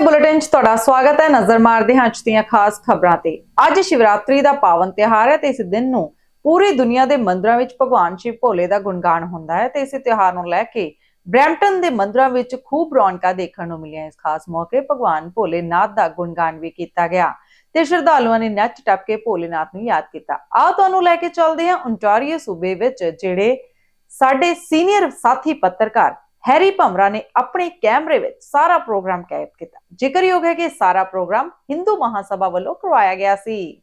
Bulletin 'ਚ ਤੁਹਾਡਾ ਸਵਾਗਤ ਹੈ। ਨਜ਼ਰ ਮਾਰਦੇ ਹਾਂ ਅੱਜ ਦੀਆਂ ਖਾਸ ਖਬਰਾਂ ਤੇ। ਅੱਜ ਸ਼ਿਵਰਾਤਰੀ ਦਾ ਪਾਵਨ ਤਿਉਹਾਰ ਹੈ ਤੇ ਇਸ ਦਿਨ ਨੂੰ ਪੂਰੀ ਦੁਨੀਆ ਦੇ ਮੰਦਰਾਂ ਵਿੱਚ ਭਗਵਾਨ ਸ਼ਿਵ ਭੋਲੇ ਦਾ ਗੁਣਗਾਨ ਹੁੰਦਾ ਹੈ ਤੇ ਇਸੇ ਤਿਉਹਾਰ ਨੂੰ ਲੈ ਕੇ ਬ੍ਰੈਂਪਟਨ ਦੇ ਮੰਦਰਾਂ ਵਿੱਚ ਖੂਬ ਰੌਣਕਾਂ ਦੇਖਣ ਨੂੰ ਮਿਲੀਆਂ। ਇਸ ਖਾਸ ਮੌਕੇ ਭਗਵਾਨ ਭੋਲੇਨਾਥ ਦਾ ਗੁਣਗਾਨ ਵੀ ਕੀਤਾ ਗਿਆ ਤੇ ਸ਼ਰਧਾਲੂਆਂ ਨੇ ਨੱਚ ਟੱਪ ਕੇ ਭੋਲੇਨਾਥ ਨੂੰ ਯਾਦ ਕੀਤਾ। ਆਓ ਤੁਹਾਨੂੰ ਲੈ ਕੇ ਚੱਲਦੇ ਹਾਂ। ਓਨਟਾਰੀਓ ਸੂਬੇ ਵਿੱਚ ਜਿਹੜੇ ਸਾਡੇ ਸੀਨੀਅਰ ਸਾਥੀ ਪੱਤਰਕਾਰ ਹੈਰੀ ਭਮਰਾ ਨੇ ਆਪਣੇ ਕੈਮਰੇ ਵਿੱਚ ਸਾਰਾ ਪ੍ਰੋਗਰਾਮ ਕੈਦ ਕੀਤਾ। ਜ਼ਿਕਰਯੋਗ ਹੈ ਕਿ ਸਾਰਾ ਪ੍ਰੋਗਰਾਮ ਹਿੰਦੂ ਮਹਾਸਭਾ ਵੱਲੋਂ ਕਰਵਾਇਆ ਗਿਆ ਸੀ।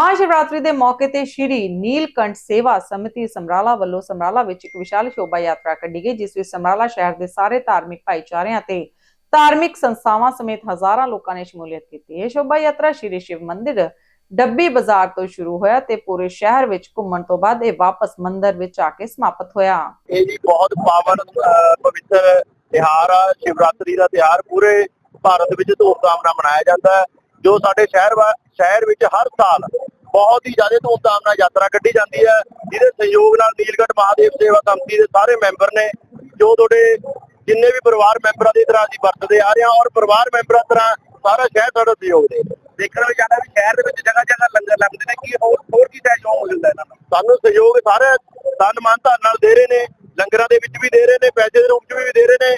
ਮਹਾਸ਼ਿਵਰਾਤਰੀ ਦੇ ਮੌਕੇ ਤੇ ਸ਼੍ਰੀ ਨੀਲਕੰਠ ਸੇਵਾ ਸਮਿਤੀ ਸਮਰਾਲਾ ਵੱਲੋਂ ਸਮਰਾਲਾ ਵਿੱਚ ਇੱਕ ਵਿਸ਼ਾਲ ਸ਼ੋਭਾ ਯਾਤਰਾ ਕੱਢੀ ਗਈ, ਜਿਸ ਵਿੱਚ ਸਮਰਾਲਾ ਸ਼ਹਿਰ ਦੇ ਸਾਰੇ ਧਾਰਮਿਕ ਭਾਈਚਾਰਿਆਂ ਤੇ ਧਾਰਮਿਕ ਸੰਸਥਾਵਾਂ ਸਮੇਤ ਹਜ਼ਾਰਾਂ ਲੋਕਾਂ ਨੇ ਸ਼ਮੂਲੀਅਤ ਕੀਤੀ। ਇਹ ਸ਼ੋਭਾ ਯਾਤਰਾ ਸ਼੍ਰੀ ਸ਼ਿਵ ਮੰਦਿਰ ਡੱਬੀ ਬਾਜ਼ਾਰ ਤੋਂ ਸ਼ੁਰੂ ਹੋਇਆ ਤੇ ਪੂਰੇ ਸ਼ਹਿਰ ਵਿੱਚ ਘੁੰਮਣ ਤੋਂ ਬਾਅਦ ਇਹ ਵਾਪਸ ਮੰਦਿਰ ਵਿੱਚ ਆ ਕੇ ਸਮਾਪਤ ਹੋਇਆ। ਇਹ ਜੀ ਬਹੁਤ ਪਾਵਨ ਪਵਿੱਤਰ ਤਿਹਾਰ ਆ। ਸ਼ਿਵਰਾਤਰੀ ਦਾ ਤਿਹਾਰ ਪੂਰੇ ਭਾਰਤ ਵਿੱਚ ਧੂਮਧਾਮ ਨਾਲ ਮਨਾਇਆ ਜਾਂਦਾ ਹੈ, ਜੋ ਸਾਡੇ ਸ਼ਹਿਰ ਸ਼ਹਿਰ ਵਿੱਚ ਹਰ ਸਾਲ ਬਹੁਤ ਹੀ ਜ਼ਿਆਦਾ ਧੂਮਧਾਮ ਨਾਲ ਯਾਤਰਾ ਕੱਢੀ ਜਾਂਦੀ ਹੈ। ਜਿਹਦੇ ਸਹਿਯੋਗ ਨਾਲ ਨੀਲਗੜ੍ਹ ਮਹਾਦੇਵ ਸੇਵਾ ਕਮੇਟੀ ਦੇ ਸਾਰੇ ਮੈਂਬਰ ਨੇ ਜੋ ਤੁਹਾਡੇ ਜਿੰਨੇ ਵੀ ਪਰਿਵਾਰ ਮੈਂਬਰਾਂ ਦੀ ਤਰ੍ਹਾਂ ਅਸੀਂ ਵਰਤਦੇ ਆ ਰਹੇ ਹਾਂ ਔਰ ਪਰਿਵਾਰ ਮੈਂਬਰਾਂ ਤਰ੍ਹਾਂ ਸਾਰਾ ਸ਼ਹਿਰ ਸਾਡਾ ਸਹਿਯੋਗ ਦੇ ਦੇਖਣ ਵਿੱਚ ਆਉਂਦਾ ਵੀ ਸ਼ਹਿਰ ਦੇ ਵਿੱਚ ਜਗ੍ਹਾ ਜਗ੍ਹਾ ਲੰਗਰ ਲੱਗਦੇ ਨੇ ਕੀ ਹੋਰ ਹੋਰ ਕੀ ਸਹਿਯੋਗ ਹੋ ਜਾਂਦਾ ਇਹਨਾਂ ਨੂੰ? ਸਾਨੂੰ ਸਹਿਯੋਗ ਸਾਰੇ ਤਨ ਮਨ ਧਨ ਨਾਲ ਦੇ ਰਹੇ ਨੇ ਲੰਗਰਾਂ ਦੇ ਵਿੱਚ ਵੀ ਦੇ ਰਹੇ ਨੇ ਪੈਸੇ ਦੇ ਰੂਪ ਚ ਵੀ ਦੇ ਰਹੇ ਨੇ।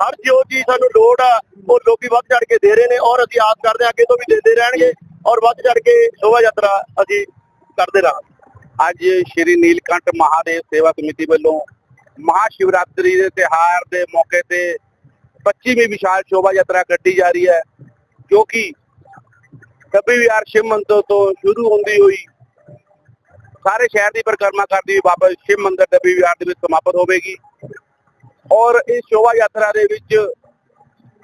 ਹਰ ਜੋ ਚੀਜ਼ ਸਾਨੂੰ ਲੋੜ ਆ ਉਹ ਲੋਕੀ ਵੱਧ ਚੜ ਕੇ ਦੇ ਰਹੇ ਨੇ ਔਰ ਅਸੀਂ ਆਸ ਕਰਦੇ ਹਾਂ ਅੱਗੇ ਤੋਂ ਵੀ ਦਿੰਦੇ ਰਹਿਣਗੇ। ਔਰ ਵੱਧ ਚੜ ਕੇ ਸ਼ੋਭਾ ਯਾਤਰਾ ਅਸੀਂ ਕਰਦੇ ਰਹਾਂ। ਅੱਜ ਸ਼੍ਰੀ ਨੀਲਕੰਠ ਮਹਾਦੇਵ ਸੇਵਾ ਕਮੇਟੀ ਵੱਲੋਂ ਮਹਾ ਸ਼ਿਵਰਾਤਰੀ ਦੇ ਤਿਹਾਰ ਦੇ ਮੌਕੇ ਤੇ 25ਵੀਂ ਵਿਸ਼ਾਲ ਸ਼ੋਭਾ ਯਾਤਰਾ ਕੱਢੀ ਜਾ ਰਹੀ ਹੈ, ਜੋ ਕਿ ਕਭੀ ਵਿਹਾਰ ਸ਼ਿਵ ਮੰਦਰ ਤੋਂ ਸ਼ੁਰੂ ਹੁੰਦੀ ਹੋਈ ਸਾਰੇ ਸ਼ਹਿਰ ਦੀ ਪਰਿਕਰਮਾ ਕਰਦੀ ਹੋਈ ਵਾਪਸ ਸ਼ਿਵ ਮੰਦਰ ਡੱਬੀ ਵਿਹਾਰ ਦੇ ਵਿੱਚ ਸਮਾਪਤ ਹੋਵੇਗੀ। ਔਰ ਇਸ ਸ਼ੋਭਾ ਯਾਤਰਾ ਦੇ ਵਿੱਚ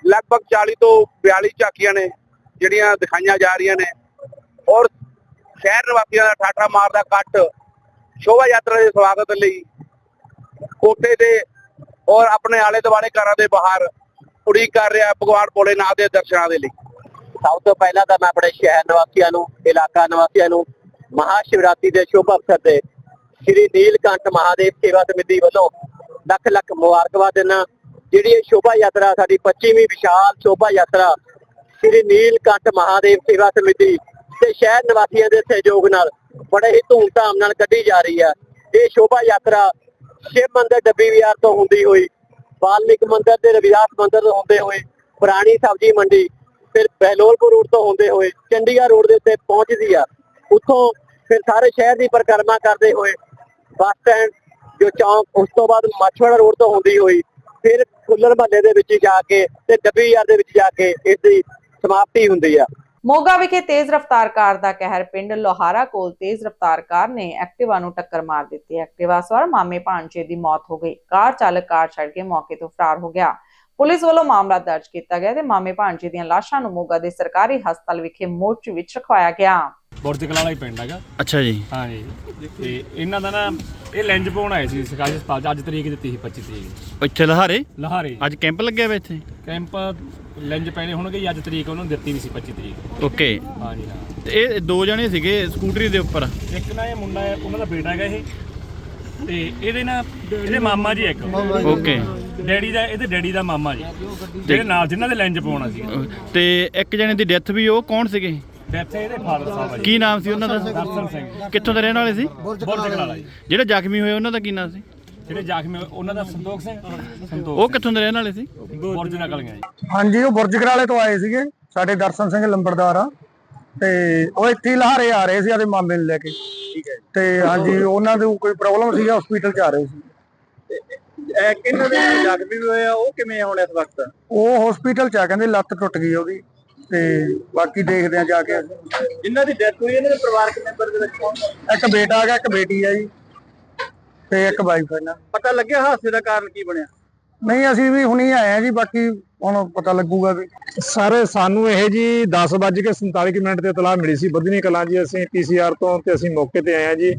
ਲਗਭਗ 40 ਤੋਂ 42 ਝਾਕੀਆਂ ਨੇ ਜਿਹੜੀਆਂ ਦਿਖਾਈਆਂ ਜਾ ਰਹੀਆਂ ਨੇ। ਔਰ ਸ਼ਹਿਰ ਨਿਵਾਸੀਆਂ ਦਾ ਠਾਠਾ ਮਾਰਦਾ ਇਕੱਠ ਸ਼ੋਭਾ ਯਾਤਰਾ ਦੇ ਸਵਾਗਤ ਲਈ ਕੋਠੇ ਤੇ ਔਰ ਆਪਣੇ ਆਲੇ ਦੁਆਲੇ ਘਰਾਂ ਦੇ ਬਾਹਰ ਉਡੀਕ ਕਰ ਰਿਹਾ ਭਗਵਾਨ ਭੋਲੇਨਾਥ ਦੇ ਦਰਸ਼ਨਾਂ ਦੇ ਲਈ। ਸਭ ਤੋਂ ਪਹਿਲਾਂ ਤਾਂ ਮੈਂ ਆਪਣੇ ਸ਼ਹਿਰ ਨਿਵਾਸੀਆਂ ਨੂੰ, ਇਲਾਕਾ ਨਿਵਾਸੀਆਂ ਨੂੰ ਮਹਾ ਸ਼ਿਵਰਾਤਰੀ ਦੇ ਸ਼ੁਭ ਅਵਸਰ ਤੇ ਸ੍ਰੀ ਨੀਲਕੰਠ ਮਹਾਦੇਵ ਸੇਵਾ ਸਮਿਤੀ ਵੱਲੋਂ ਲੱਖ ਲੱਖ ਮੁਬਾਰਕਬਾਦ ਦਿੰਦਾ ਜਿਹੜੀ ਇਹ ਸ਼ੋਭਾ ਯਾਤਰਾ, ਸਾਡੀ 25ਵੀਂ ਵਿਸ਼ਾਲ ਸ਼ੋਭਾ ਯਾਤਰਾ ਸ੍ਰੀ ਨੀਲਕੰਠ ਮਹਾਦੇਵ ਸੇਵਾ ਸਮਿਤੀ ਤੇ ਸ਼ਹਿਰ ਨਿਵਾਸੀਆਂ ਦੇ ਸਹਿਯੋਗ ਨਾਲ ਬੜੇ ਹੀ ਧੂਮਧਾਮ ਨਾਲ ਕੱਢੀ ਜਾ ਰਹੀ ਹੈ। ਇਹ ਸ਼ੋਭਾ ਯਾਤਰਾ ਸ਼ਿਵ ਮੰਦਿਰ ਡੱਬੀ ਵਿਹਾਰ ਤੋਂ ਹੁੰਦੀ ਹੋਈ ਵਾਲਮੀਕ ਮੰਦਿਰ ਤੇ ਰਵਿਦਾਸ ਮੰਦਿਰ ਤੋਂ ਹੁੰਦੇ ਹੋਏ ਪੁਰਾਣੀ ਸਬਜ਼ੀ ਮੰਡੀ ਫਿਰ ਬਹਿਲੋਲਪੁਰ ਰੋਡ ਤੋਂ ਹੁੰਦੇ ਹੋਏ ਚੰਡੀਗੜ੍ਹ ਰੋਡ ਦੇ ਉੱਤੇ ਪਹੁੰਚਦੀ ਆ। ਉੱਥੋਂ ਫਿਰ ਸਾਰੇ ਸ਼ਹਿਰ ਦੀ ਪਰਿਕਰਮਾ ਕਰਦੇ ਹੋਏ ਬੱਸ ਸਟੈਂਡ ਜੋ ਚੌਂਕ ਉਸ ਤੋਂ ਬਾਅਦ ਮੱਛਵਾੜਾ ਰੋਡ ਤੋਂ ਹੁੰਦੀ ਹੋਈ, ਫਿਰ ਫੁੱਲਰ ਮਹੱਲੇ ਦੇ ਵਿੱਚ ਜਾ ਕੇ ਤੇ ਡੱਬੀ ਯਾਰ ਦੇ ਵਿੱਚ ਜਾ ਕੇ ਇਸ ਦੀ ਸਮਾਪਤੀ ਹੁੰਦੀ ਆ। ਮੋਗਾ ਵਿਖੇ ਤੇਜ਼ ਰਫ਼ਤਾਰ ਕਾਰ ਦਾ ਕਹਿਰ ਪਿੰਡ ਲੋਹਾਰਾ ਕੋਲ ਤੇਜ਼ ਰਫ਼ਤਾਰ ਕਾਰ ਨੇ ਐਕਟਿਵਾ ਨੂੰ ਟੱਕਰ ਮਾਰ ਦਿੱਤੀ। ਐਕਟਿਵਾ ਸਵਾਰ ਮਾਮੇ ਭਾਂਜੇ ਦੀ ਮੌਤ ਹੋ ਗਈ। ਕਾਰ ਚਾਲਕ ਕਾਰ ਛੱਡ ਕੇ ਮੌਕੇ ਤੋਂ ਫਰਾਰ ਹੋ ਗਿਆ। ਪੁਲਿਸ ਵੱਲੋਂ ਮਾਮਲਾ ਦਰਜ ਕੀਤਾ ਗਿਆ ਤੇ ਮਾਮੇ ਭਾਂਜੇ ਦੀਆਂ ਲਾਸ਼ਾਂ ਨੂੰ ਮੋਗਾ ਦੇ ਸਰਕਾਰੀ ਹਸਪਤਾਲ ਵਿਖੇ ਮੋਰਚ ਵਿੱਚ ਰਖਵਾਇਆ ਗਿਆ। ਬੁਰਜ ਕਲਾਲਾ ਹੀ ਪਿੰਡ ਹੈਗਾ। ਅੱਛਾ ਜੀ। ਹਾਂਜੀ। ਤੇ ਇਹਨਾਂ ਦਾ ਨਾ ਇਹ ਲੈਂਜ ਪਾਉਣ ਆਏ ਸੀ ਸਰਕਾਰੀ ਹਸਪਤਾਲ 'ਚ ਅੱਜ ਤਰੀਕ ਦਿੱਤੀ ਸੀ 25 ਤਰੀਕ। ਇੱਥੇ ਲਹਾਰੇ? ਲਹਾਰੇ। ਅੱਜ ਕੈਂਪ ਲੱਗਿਆ ਵਾ ਇੱਥੇ? ਕੈਂਪ ਲੈਂਜ ਪੈਣੇ ਹੋਣਗੇ ਜੀ, ਅੱਜ ਤਰੀਕ ਉਹਨਾਂ ਨੂੰ ਦਿੱਤੀ ਨਹੀਂ ਸੀ 25 ਤਰੀਕ। ਓਕੇ। ਹਾਂਜੀ ਹਾਂ। ਤੇ ਇਹ ਦੋ ਜਣੇ ਸੀਗੇ ਸਕੂਟਰੀ ਦੇ ਉੱਪਰ? ਇੱਕ ਨਾ ਇਹ ਮੁੰਡਾ ਹੈ ਉਹਨਾਂ ਦਾ ਬੇਟਾ ਹੈਗਾ ਇਹ। ਤੇ ਇਹਦੇ ਨਾ ਇਹਦੇ ਮਾਮਾ ਜੀ ਇੱਕ। ਓਕੇ। ਡੈਡੀ ਦਾ ਇਹਦੇ ਡੈਡੀ ਦਾ ਮਾਮਾ ਜੀ ਜਿਹੜੇ ਨਾਲ ਜਿਨ੍ਹਾਂ ਦੇ ਲੈਂਜ ਪਾਉਣਾ ਸੀ। ਤੇ ਇੱਕ ਜਣੇ ਦੀ ਡੈਥ ਵੀ ਉਹ ਕੌਣ ਸੀਗੇ? ਡੈਥ ਇਹਦੇ ਫਾਦਰ ਸਾਹਿਬ ਆ ਜੀ। ਕੀ ਨਾਮ ਸੀ ਉਹਨਾਂ ਦਾ? ਦਰਸ਼ਨ ਸਿੰਘ। ਕਿੱਥੋਂ ਦੇ ਰਹਿਣ ਵਾਲੇ ਸੀ? ਬੁਰਜ ਕਲਾਲਾ ਜੀ। ਜਿਹੜੇ ਜ਼ਖਮੀ ਹੋਏ ਉਹਨਾਂ ਦਾ ਕੀ ਨਾਮ ਸੀ? ਜਿਹੜੇ ਜ਼ਖਮੀ ਹੋਏ, ਉਹਨਾਂ ਦਾ ਸੰਤੋਖ ਸਿੰਘ। ਸੰਤੋਖ ਉਹ ਕਿੱਥੋਂ ਦੇ ਰਹਿਣ ਵਾਲੇ ਸੀ? ਬੁਰਜ ਨਕਲੀਆਂ ਜੀ। ਹਾਂਜੀ ਉਹ ਬੁਰਜ ਕਰਾਲੇ ਤੋਂ ਆਏ ਸੀਗੇ। ਸਾਡੇ ਦਰਸ਼ਨ ਸਿੰਘ ਲੰਬੜਦਾਰ ਆ। ਤੇ ਉਹ ਇੱਥੇ ਹੀ ਲਹਾਰੇ ਆ ਰਹੇ ਸੀ ਆਦੇ ਮਾਮੇ ਨੂੰ ਲੈ ਕੇ। ਠੀਕ ਹੈ ਤੇ ਹਾਂਜੀ ਉਹਨਾਂ ਨੂੰ ਕੋਈ ਪ੍ਰੋਬਲਮ ਸੀ ਹਸਪੀਟਲ ਚ ਆ ਰਹੇ ਸੀ। ਕਿੰਨੇ ਦੇ ਜ਼ਖਮੀ ਹੋਏ ਆ ਉਹ ਕਿਵੇਂ ਆਉਣ ਇਸ ਵਕਤ? ਉਹ ਹਸਪੀਟਲ ਚ ਆ ਕਹਿੰਦੇ ਲੱਤ ਟੁੱਟ ਗਈ ਉਹਦੀ ਤੇ ਬਾਕੀ ਦੇਖਦੇ ਆ ਜਾ ਕੇ। ਜਿਨ੍ਹਾਂ ਦੀ ਡੈਥ ਹੋਈ ਇਹਨਾਂ ਦੇ ਪਰਿਵਾਰਕ ਮੈਂਬਰ ਦੇ ਵਿੱਚ ਕੌਣ ਇੱਕ ਬੇਟਾ ਆ ਗਿਆ ਇੱਕ ਬੇਟੀ ਆ ਜੀ ਤੇ ਇੱਕ ਵਾਈਫ ਹੈ ਨਾ ਪਤਾ ਲੱਗਿਆ ਹਾਦਸੇ ਦਾ ਕਾਰਨ ਕੀ ਬਣਿਆ? ਨਹੀਂ ਅਸੀਂ ਵੀ ਹੁਣੀ ਆਏ ਆ ਜੀ ਬਾਕੀ ਹੁਣ ਪਤਾ ਲੱਗੂਗਾ ਵੀ। ਸਰ ਸਾਨੂੰ ਇਹ ਜੀ 10:47 ਮਿੰਟ ਤੇ ਇਤਲਾਹ ਮਿਲੀ ਸੀ ਬਦਨੀ ਕਲਾਂ ਜੀ। ਅਸੀਂ ਪੀਸੀਆਰ ਤੋਂ ਤੇ ਅਸੀਂ ਮੌਕੇ ਤੇ ਆਏ ਆ ਜੀ।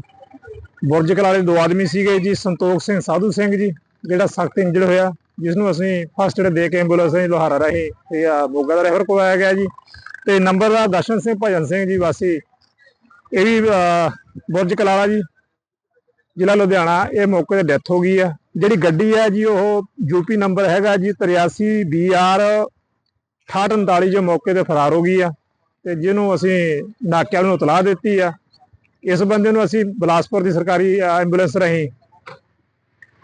ਬੁਰਜ ਕਲਾਂ ਦੇ ਦੋ ਆਦਮੀ ਸੀਗੇ ਜੀ ਸੰਤੋਖ ਸਿੰਘ ਸਾਧੂ ਸਿੰਘ ਜੀ। ਜਿਹੜਾ ਸਖਤ ਇੰਜਰਡ ਹੋਇਆ ਜਿਸ ਨੂੰ ਅਸੀਂ ਫਸਟ ਏਡ ਦੇ ਕੇ ਐਂਬੂਲੈਂਸ ਅਸੀਂ ਲੋਹਾਰਾ ਰਾਹੀਂ ਤੇ ਆ ਮੋਗਾ ਦਾ ਰੈਫਰ ਕਰਵਾਇਆ ਗਿਆ ਜੀ। ਤੇ ਨੰਬਰ ਦਾ ਦਰਸ਼ਨ ਸਿੰਘ, ਭਜਨ ਸਿੰਘ ਜੀ ਵਾਸੀ, ਇਹ ਵੀ ਬੁਰਜ ਕਲਾਲਾ ਜੀ, ਜ਼ਿਲ੍ਹਾ ਲੁਧਿਆਣਾ, ਇਹ ਮੌਕੇ ਤੇ ਡੈਥ ਹੋ ਗਈ ਆ। ਜਿਹੜੀ ਗੱਡੀ ਹੈ ਜੀ, ਉਹ ਯੂਪੀ ਨੰਬਰ ਹੈਗਾ ਜੀ 83 BR 6839 ਜੋ ਮੌਕੇ ਤੇ ਫਰਾਰ ਹੋ ਗਈ ਆ। ਤੇ ਜਿਹਨੂੰ ਅਸੀਂ ਨਾਕਿਆਂ ਨੂੰ ਇਤਲਾਹ ਦਿੱਤੀ ਆ। ਇਸ ਬੰਦੇ ਨੂੰ ਅਸੀਂ ਬਲਾਸਪੁਰ ਦੀ ਸਰਕਾਰੀ ਐਂਬੂਲੈਂਸ ਰਾਹੀਂ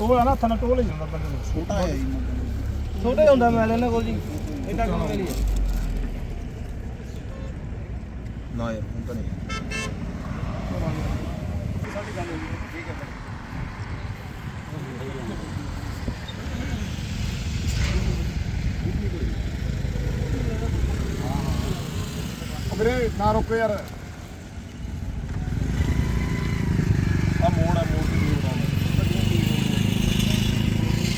ਉਹ ਆ ਨਾ ਹੱਥਾਂ ਨਾਲ ਟੋਲ ਹੀ ਜਾਂਦਾ ਬੰਦੇ ਨੂੰ। ਛੋਟਾ ਹੈ ਛੋਟੇ ਹੁੰਦਾ ਮੈਂ ਇਹਨਾਂ ਕੋਲ ਜੀ। ਇਦਾਂ ਕੰਮ ਕਰੀਏ। ਨਾ ਯਾਰ ਹੁਣ ਤਾਂ ਨਹੀਂ। ਵੀਰੇ ਨਾ ਰੁਕੋ ਯਾਰ ਆ ਮੋੜ ਆ ਮੋੜ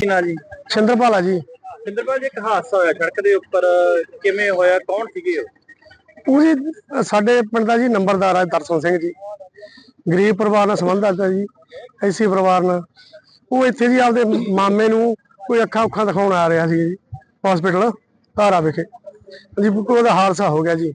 ਕੀ ਨਾਂ ਜੀ? ਸਿੰਦਰਪਾਲ ਆ ਜੀ। ਸਿੰਦਰਪਾਲ ਜੀ ਇੱਕ ਹਾਦਸਾ ਹੋਇਆ ਸੜਕ ਦੇ ਉੱਪਰ। ਕਿਵੇਂ ਹੋਇਆ? ਕੌਣ ਸੀਗੇ ਉਹ? ਜੀ ਸਾਡੇ ਪਿੰਡ ਦਾ ਜੀ ਨੰਬਰਦਾਰ ਆ ਦਰਸ਼ਨ ਸਿੰਘ ਜੀ। ਗਰੀਬ ਪਰਿਵਾਰ ਨਾਲ ਸੰਬੰਧ ਆ ਜੀ ਐਸੀ ਪਰਿਵਾਰ ਨਾਲ। ਉਹ ਇੱਥੇ ਜੀ ਆਪਦੇ ਮਾਮੇ ਨੂੰ ਕੋਈ ਅੱਖਾਂ ਉੱਖਾਂ ਦਿਖਾਉਣ ਆ ਰਿਹਾ ਸੀ ਜੀ ਹਸਪੀਟਲ ਧਾਰਾ ਵਿਖੇ। ਜੀ ਉਹਦਾ ਹਾਦਸਾ ਹੋ ਗਿਆ ਜੀ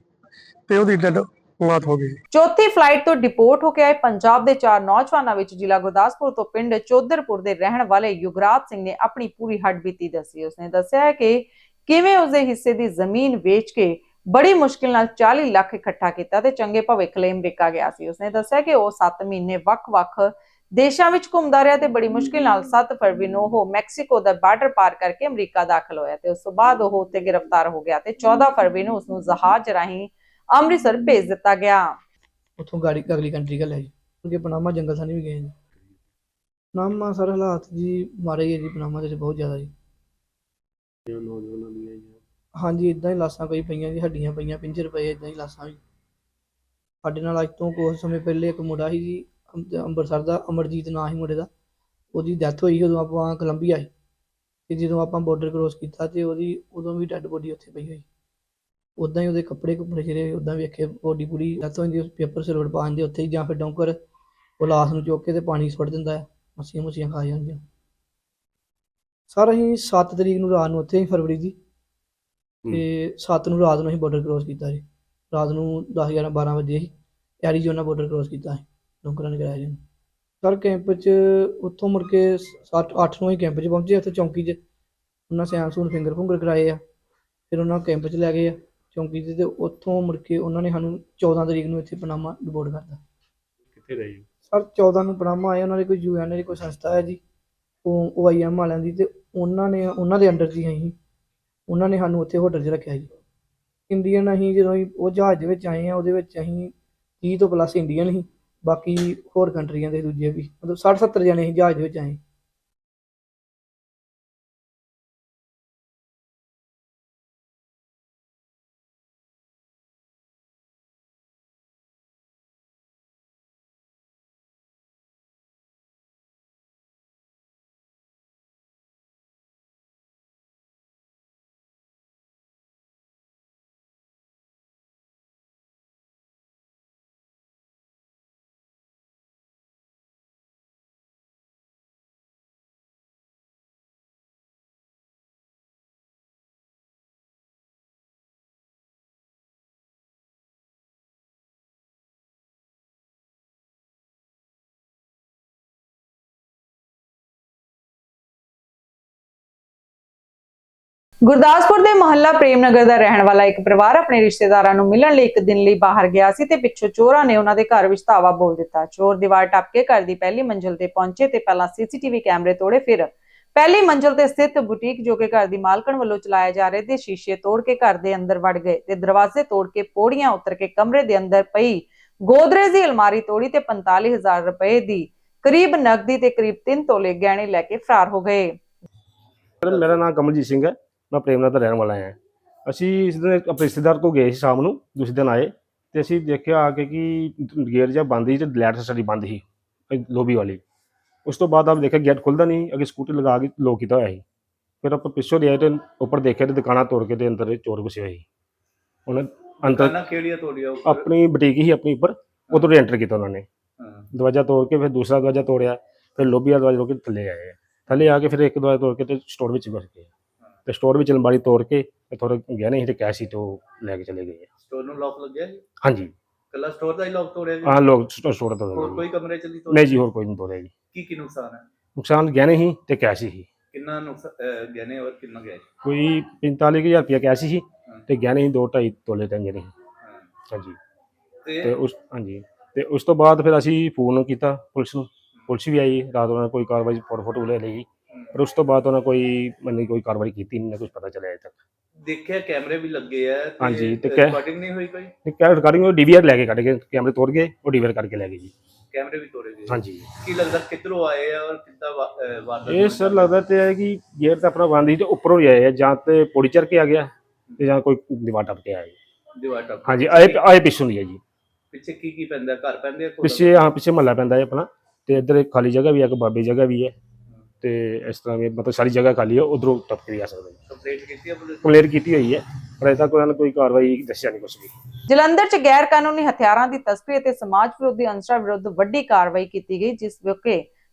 ਤੇ ਉਹਦੀ ਡੈਡ ਮੌਤ ਹੋ ਗਈ। ਚੌਥੀ ਫਲਾਈਟ ਤੋਂ ਡਿਪੋਰਟ ਹੋ ਕੇ ਆਏ ਪੰਜਾਬ ਦੇ ਚਾਰ ਨੌਜਵਾਨਾਂ ਵਿੱਚ ਜ਼ਿਲ੍ਹਾ ਗੁਰਦਾਸਪੁਰ ਤੋਂ ਪਿੰਡ ਚੋਦਰਪੁਰ ਦੇ ਰਹਿਣ ਵਾਲੇ ਯੁਗਰਾਜ ਸਿੰਘ ਨੇ ਆਪਣੀ ਪੂਰੀ ਹੱਡਬੀਤੀ ਦੱਸੀ। ਉਸਨੇ ਦੱਸਿਆ ਕਿ ਕਿਵੇਂ ਉਸਦੇ ਹਿੱਸੇ ਦੀ ਜ਼ਮੀਨ ਵੇਚ ਕੇ ਬੜੀ ਮੁਸ਼ਕਿਲ ਨਾਲ 40 ਲੱਖ ਇਕੱਠਾ ਕੀਤਾ ਤੇ ਚੰਗੇ ਭਵਿੱਖ ਲਈ ਅਮਰੀਕਾ ਗਿਆ ਸੀ। ਉਸਨੇ ਦੱਸਿਆ ਕਿ ਉਹ 7 ਮਹੀਨੇ ਵੱਖ-ਵੱਖ ਦੇਸ਼ਾਂ ਵਿੱਚ ਘੁੰਮਦਾ ਰਿਹਾ ਤੇ ਬੜੀ ਮੁਸ਼ਕਿਲ ਨਾਲ 7 ਫਰਵਰੀ ਨੂੰ ਉਹ ਮੈਕਸੀਕੋ ਦਾ ਬਾਰਡਰ ਪਾਰ ਕਰਕੇ ਅਮਰੀਕਾ ਦਾਖਲ ਹੋਇਆ ਤੇ ਉਸ ਤੋਂ ਬਾਅਦ ਉਹ ਉੱਤੇ ਗ੍ਰਿਫਤਾਰ ਹੋ ਗਿਆ ਤੇ 14 ਫਰਵਰੀ ਨੂੰ ਉਸ ਨੂੰ ਜਹਾਜ਼ ਰਾਹੀਂ ਅੰਮ੍ਰਿਤਸਰ ਭੇਜ ਦਿੱਤਾ ਗਿਆ। ਉੱਥੋਂ ਗਾੜੀ ਅਗਲੀ ਕੰਟਰੀ ਕਾ ਲੈ ਜੀ ਕਿਉਂਕਿ ਪਨਾਮਾ ਜੰਗਲ ਸਾਨੀ ਵੀ ਗਏ ਜੀ ਪਨਾਮਾ ਸਰ ਹਾਲਾਤ ਜੀ ਮਾਰੇ ਹੀ ਹੈ ਜੀ ਪਨਾਮਾ ਦੇ ਵਿੱਚ ਬਹੁਤ ਜ਼ਿਆਦਾ ਜੀ। ਹਾਂਜੀ ਇਦਾਂ ਹੀ ਲਾਸਾਂ ਕਈ ਪਈਆਂ ਜੀ ਹੱਡੀਆਂ ਪਈਆਂ ਪਿੰਜਰ ਪਏ ਇਦਾਂ ਹੀ ਲਾਸਾਂ ਵੀ ਸਾਡੇ ਨਾਲ ਅੱਜ ਤੋਂ ਕੁਝ ਸਮੇਂ ਪਹਿਲੇ ਇੱਕ ਮੁੰਡਾ ਸੀ ਜੀ ਅੰਮ- ਅੰਮ੍ਰਿਤਸਰ ਦਾ ਅਮਰਜੀਤ ਨਾਂ ਸੀ ਮੁੰਡੇ ਦਾ। ਉਹਦੀ ਡੈਥ ਹੋਈ ਸੀ ਉਦੋਂ ਆਪਾਂ ਕੋਲੰਬੀਆ ਸੀ। ਤੇ ਜਦੋਂ ਆਪਾਂ ਬਾਰਡਰ ਕ੍ਰੋਸ ਕੀਤਾ ਤੇ ਉਹਦੀ ਉਦੋਂ ਵੀ ਡੈੱਡ ਬੋਡੀ ਉੱਥੇ ਪਈ ਹੋਈ। ਉਦਾਂ ਹੀ ਉਹਦੇ ਕੱਪੜੇ ਕੁੱਪੜੇ ਜਿਹੜੇ ਉਦਾਂ ਵੇਖੇ ਬੋਡੀ ਪੂਰੀ ਡੈਥ ਹੋ ਜਾਂਦੀ ਉਸ ਪੇਪਰ ਸਿਲਵਰ ਪਾ ਦਿੰਦੇ ਉੱਥੇ ਹੀ ਜਾਂ ਫਿਰ ਡੌਂਕਰ ਉਹ ਲਾਸ਼ ਨੂੰ ਚੁੱਕ ਕੇ ਤੇ ਪਾਣੀ ਸੁੱਟ ਦਿੰਦਾ ਹੈ ਮੱਛੀਆਂ ਮੁੱਛੀਆਂ ਖਾ ਜਾਂਦੀਆਂ। ਸਰ ਅਸੀਂ 7 ਤਰੀਕ ਨੂੰ ਰਾਤ ਨੂੰ ਉੱਥੇ ਹੀ ਫਰਵਰੀ ਦੀ ਤੇ 7 ਨੂੰ ਰਾਤ ਨੂੰ ਅਸੀਂ ਬਾਰਡਰ ਕ੍ਰੋਸ ਕੀਤਾ ਜੀ। ਰਾਤ ਨੂੰ 10 11 12 ਵਜੇ ਹੀ ਐਰੀਜ਼ੋਨਾ ਬਾਰਡਰ ਕ੍ਰੋਸ ਕੀਤਾ ਸੀ ਡੋਂਕਰਾਂ ਨੇ ਕਰਾਇਆ ਜੀ ਸਰ ਕੈਂਪ 'ਚ ਉੱਥੋਂ ਮੁੜ ਕੇ 7 8 ਨੂੰ ਹੀ ਕੈਂਪ 'ਚ ਪਹੁੰਚੇ ਉੱਥੇ ਚੌਂਕੀ 'ਚ। ਉਹਨਾਂ ਸਿਆਣ ਸੂਣ ਫਿੰਗਰ ਫੁੰਗਰ ਕਰਾਏ ਆ ਫਿਰ ਉਹਨਾਂ ਕੈਂਪ 'ਚ ਲੈ ਗਏ ਆ। ਚੌਂਕੀ 'ਚ ਤੇ ਉੱਥੋਂ ਮੁੜ ਕੇ ਉਹਨਾਂ ਨੇ ਸਾਨੂੰ 14 ਤਰੀਕ ਨੂੰ ਇੱਥੇ ਪਨਾਮਾ ਡਿਪੋਰਟ ਕਰਤਾ। ਕਿੱਥੇ ਰਹੀ ਸਰ 14 ਨੂੰ ਪਨਾਮਾ ਆਏ ਉਹਨਾਂ ਦੀ ਕੋਈ ਯੂਐਨ ਦੀ ਕੋਈ ਸੰਸਥਾ ਹੈ ਜੀ ਉਹ ਓਆਈਐਮ ਵਾਲਿਆਂ ਦੀ ਤੇ ਉਹਨਾਂ ਨੇ ਉਹਨਾਂ ਦੇ ਅੰਡਰ ਹੀ ਅਸੀਂ ਉਹਨਾਂ ਨੇ ਸਾਨੂੰ ਉੱਥੇ ਹੋਟਲ 'ਚ ਰੱਖਿਆ ਜੀ। ਇੰਡੀਅਨ ਅਸੀਂ ਜਦੋਂ ਅਸੀਂ ਉਹ ਜਹਾਜ਼ ਦੇ ਵਿੱਚ ਆਏ ਆ ਉਹਦੇ ਵਿੱਚ ਅਸੀਂ 30 ਤੋਂ ਪਲੱਸ ਇੰਡੀਅਨ ਸੀ ਬਾਕੀ ਹੋਰ ਕੰਟਰੀਆਂ ਦੇ ਦੂਜੇ ਵੀ ਮਤਲਬ 60 70 ਜਣੇ ਅਸੀਂ ਜਹਾਜ਼ ਦੇ ਵਿੱਚ ਆਏ। ਗੁਰਦਾਸਪੁਰ ਦੇ ਮੁਹੱਲਾ ਪ੍ਰੇਮਨਗਰ ਦਾ ਰਹਿਣ ਵਾਲਾ ਇੱਕ ਪਰਿਵਾਰ ਆਪਣੇ ਰਿਸ਼ਤੇਦਾਰਾਂ ਨੂੰ ਮਿਲਣ ਲਈ ਇੱਕ ਦਿਨ ਲਈ ਬਾਹਰ ਗਿਆ ਸੀ ਤੇ ਪਿੱਛੋਂ ਚੋਰਾਂ ਨੇ ਉਹਨਾਂ ਦੇ ਘਰ ਵਿੱਚ ਧਾਵਾ ਬੋਲ ਦਿੱਤਾ। ਚੋਰ ਦੀਵਾਰ ਟੱਪ ਕੇ ਘਰ ਦੀ ਪਹਿਲੀ ਮੰਜ਼ਿਲ ਤੇ ਪਹੁੰਚੇ ਤੇ ਪਹਿਲਾਂ ਸੀਸੀਟੀਵੀ ਕੈਮਰੇ ਤੋੜੇ, ਫਿਰ ਪਹਿਲੀ ਮੰਜ਼ਿਲ ਤੇ ਸਥਿਤ ਬੁਟੀਕ ਜੋ ਕਿ ਘਰ ਦੀ ਮਾਲਕਣ ਵੱਲੋਂ ਚਲਾਇਆ ਜਾ ਰਿਹਾ ਦੇ ਸ਼ੀਸ਼ੇ ਤੋੜ ਕੇ ਘਰ ਦੇ ਅੰਦਰ ਵੜ ਗਏ ਤੇ ਦਰਵਾਜ਼ੇ ਤੋੜ ਕੇ ਪੌੜੀਆਂ ਉਤਰ ਕੇ ਕਮਰੇ ਦੇ ਅੰਦਰ ਪਈ ਗੋਦਰੇਜ ਦੀ ਅਲਮਾਰੀ ਤੋੜੀ ਤੇ 45000 ਰੁਪਏ ਦੀ ਕਰੀਬ ਨਕਦੀ ਤੇ ਕਰੀਬ 3 ਤੋਲੇ ਗਹਿਣੇ ਲੈ ਕੇ ਫਰਾਰ ਹੋ ਗਏ। ਮੇਰਾ ਨਾਮ ਕਮਲਜੀਤ ਸਿੰਘ ਹੈ। ਮੈਂ ਪ੍ਰੇਮਨਗਰ ਦਾ ਰਹਿਣ ਵਾਲਾ ਹਾਂ। ਅਸੀਂ ਇਸ ਦਿਨ ਆਪਣੇ ਰਿਸ਼ਤੇਦਾਰ ਕੋਲ ਗਏ ਸੀ ਸ਼ਾਮ ਨੂੰ ਦੂਸਰੇ ਦਿਨ ਆਏ ਤੇ ਅਸੀਂ ਦੇਖਿਆ ਆ ਕੇ ਕਿ ਗੇਟ ਜਿਹਾ ਬੰਦ ਸੀ ਤੇ ਲਾਈਟ ਸਾਡੀ ਬੰਦ ਸੀ ਲੋਬੀ ਵਾਲੀ। ਉਸ ਤੋਂ ਬਾਅਦ ਆਪ ਦੇਖਿਆ ਗੇਟ ਖੁੱਲਦਾ ਨਹੀਂ ਅੱਗੇ ਸਕੂਟਰ ਲਗਾ ਕੇ ਲੋਕ ਕੀਤਾ ਹੋਇਆ ਸੀ। ਫਿਰ ਆਪਾਂ ਪਿੱਛੋਂ ਦੇ ਆਏ ਤੇ ਉੱਪਰ ਦੇਖਿਆ ਤੇ ਦੁਕਾਨਾਂ ਤੋੜ ਕੇ ਤੇ ਅੰਦਰ ਚੋਰ ਘੁਸੇ ਹੋਏ ਸੀ। ਉਹਨੇ ਅੰਦਰ ਕਿਹੜੀਆਂ ਉੱਪਰ? ਆਪਣੀ ਬੁਟੀਕ ਹੀ ਆਪਣੀ ਉੱਪਰ ਉਧਰ ਐਂਟਰ ਕੀਤਾ ਉਹਨਾਂ ਨੇ। ਦਰਵਾਜ਼ਾ ਤੋੜ ਕੇ ਫਿਰ ਦੂਸਰਾ ਦਰਵਾਜ਼ਾ ਤੋੜਿਆ ਫਿਰ ਲੋਬੀ ਵਾਲਾ ਦਰਵਾਜ਼ਾ ਤੋੜ ਕੇ ਥੱਲੇ ਆਏ। ਥੱਲੇ ਆ ਕੇ ਫਿਰ ਇੱਕ ਦਰਵਾਜ਼ਾ ਤੋੜ ਕੇ ਤੇ ਸਟੋਰ ਵਿੱਚ ਘੁਸ ਗਏ। ਤੇ ਸਟੋਰ ਵਿੱਚ ਅਲਮਾਰੀ ਤੋੜ ਕੇ ਤੇ ਥੋੜਾ ਗਹਿਣੇ ਸੀ ਤੇ ਕੈਸ਼ ਸੀ ਤੇ ਉਹ ਲੈ ਕੇ ਚਲੇ ਗਏ ਸਟੋਰ ਨੂੰ ਲੌਕ ਲੱਗਿਆ ਜੀ? ਹਾਂਜੀ। ਕੱਲਾ ਸਟੋਰ ਦਾ ਹੀ ਲੌਕ ਤੋੜਿਆ ਜੀ? ਆਹ ਲੋਕ ਸਟੋਰ ਤੋੜ ਹੋਰ ਕੋਈ ਕਮਰੇ ਚ ਨਹੀਂ ਤੋੜਿਆ? ਨਹੀਂ ਜੀ ਹੋਰ ਕੋਈ ਨਹੀਂ ਤੋੜਿਆ ਜੀ। ਕੀ ਕੀ ਨੁਕਸਾਨ ਹੈ? ਨੁਕਸਾਨ ਗਹਿਣੇ ਸੀ ਤੇ ਕੈਸ਼ ਸੀ ਕਿੰਨਾ ਨੁਕਸਾਨ ਗਹਿਣੇ ਔਰ ਕਿੰਨਾ ਗਿਆ ਜੀ ਕੋਈ 45000 ਰੁਪਇਆ ਕੈਸ਼ ਸੀ ਤੇ ਗਹਿਣੇ ਸੀ 2.5 ਤੋਲੇ ਤੇ ਗਹਿਣੇ ਹਾਂ। ਹਾਂਜੀ। ਤੇ ਤੇ ਉਸ ਹਾਂਜੀ। ਤੇ ਉਸ ਤੋਂ ਬਾਅਦ ਫਿਰ ਅਸੀਂ ਫੋਨ ਕੀਤਾ ਪੁਲਿਸ ਨੂੰ। ਪੁਲਿਸ ਵੀ ਆਈ ਰਾਤ ਉਹਨਾਂ ਨੇ ਕੋਈ ਕਾਰਵਾਈ ਫੋਟੋ ਫੋਟੋ ਲੈ ਲਈ। ਪਰ ਉਸ ਤੋਂ ਬਾਅਦ ਉਹਨਾਂ ਕੋਈ ਮੈਨੂੰ ਕੋਈ ਕਾਰਵਾਈ ਕੀਤੀ ਨਹੀਂ ਨਾ ਕੁਝ ਪਤਾ ਚੱਲਿਆ ਅਜੇ ਤੱਕ ਦੇਖਿਆ ਕੈਮਰੇ ਵੀ ਲੱਗੇ ਆ ਹਾਂਜੀ, ਤੇ ਕੈ- ਰਿਕਾਰਡਿੰਗ ਨਹੀਂ ਹੋਈ ਕੋਈ ਰਿਕਾਰਡਿੰਗ ਉਹ ਡੀਵੀਆਰ ਲੈ ਕੇ ਕੱਢ ਕੇ ਕੈਮਰੇ ਤੋੜ ਗਏ ਉਹ ਡੀਵੀਆਰ ਕਰਕੇ ਲੈ ਗਏ ਜੀ ਕੈਮਰੇ ਵੀ ਤੋੜੇ ਗਏ ਹਾਂਜੀ ਕੀ ਲੱਗਦਾ ਕਿੱਧਰੋਂ ਆਏ ਆ ਔਰ ਕਿੱਦਾਂ ਵਾ- ਅਹ ਵਾਰਦਾਤ ਇਹ ਹੋਈ? ਸਰ ਲੱਗਦਾ ਤੇ ਹੈ ਕਿ ਗੇਟ ਤਾਂ ਆਪਣਾ ਬੰਦ ਸੀ ਤੇ ਉੱਪਰੋਂ ਹੀ ਆਏ ਆ ਜਾਂ ਤੇ ਪੌੜੀ ਚੜ ਕੇ ਆ ਗਿਆ ਤੇ ਜਾਂ ਕੋਈ ਦੀਵਾਰ ਟੱਪ ਕੇ ਆਇਆ ਜੀ। ਦੀਵਾਰ ਟੱਪ ਹਾਂਜੀ ਆਏ ਆਏ ਪਿੱਛੋਂ ਦੀ ਹੈ ਜੀ ਪਿੱਛੇ ਕੀ ਕੀ ਪੈਂਦਾ ਘਰ ਪੈਂਦੇ ਆ ਕੋਲ? ਪਿੱਛੇ ਹਾਂ ਪਿੱਛੇ ਮਹੱਲਾ ਪੈਂਦਾ ਹੈ ਆਪਣਾ ਤੇ ਇੱਧਰ ਇੱਕ ਖਾਲੀ ਜਗ੍ਹਾ ਵੀ ਹੈ ਇੱਕ ਬਾਬੇ ਜਗ੍ਹਾ ਵੀ ਹੈ ਤੇ ਇਸ ਤਰ੍ਹਾਂ ਵੀ ਮਤਲਬ ਸਾਰੀ ਜਗ੍ਹਾ ਖਾਲੀ ਹੈ ਉਧਰੋਂ ਟੱਪ ਕੇ ਵੀ ਆ ਸਕਦਾ ਜੀ ਕੰਪਲੇਂਟ ਕੀਤੀ ਪੁਲਿਸ ਕੰਪਲੇਂਟ ਕੀਤੀ ਹੋਈ ਹੈ ਪਰ ਅਜੇ ਤੱਕ ਉਹਨਾਂ ਨੇ ਕੋਈ ਕਾਰਵਾਈ ਦੱਸਿਆ ਨਹੀਂ ਕੁਛ ਵੀ। ਜਲੰਧਰ 'ਚ ਗੈਰ ਕਾਨੂੰਨੀ ਹਥਿਆਰਾਂ ਦੀ ਤਸਕਰੀ ਅਤੇ ਸਮਾਜ ਵਿਰੋਧੀ ਅੰਸਰਾਂ ਵਿਰੁੱਧ ਵੱਡੀ ਕਾਰਵਾਈ ਕੀਤੀ ਗਈ ਜਿਸ ਵਿੱਚ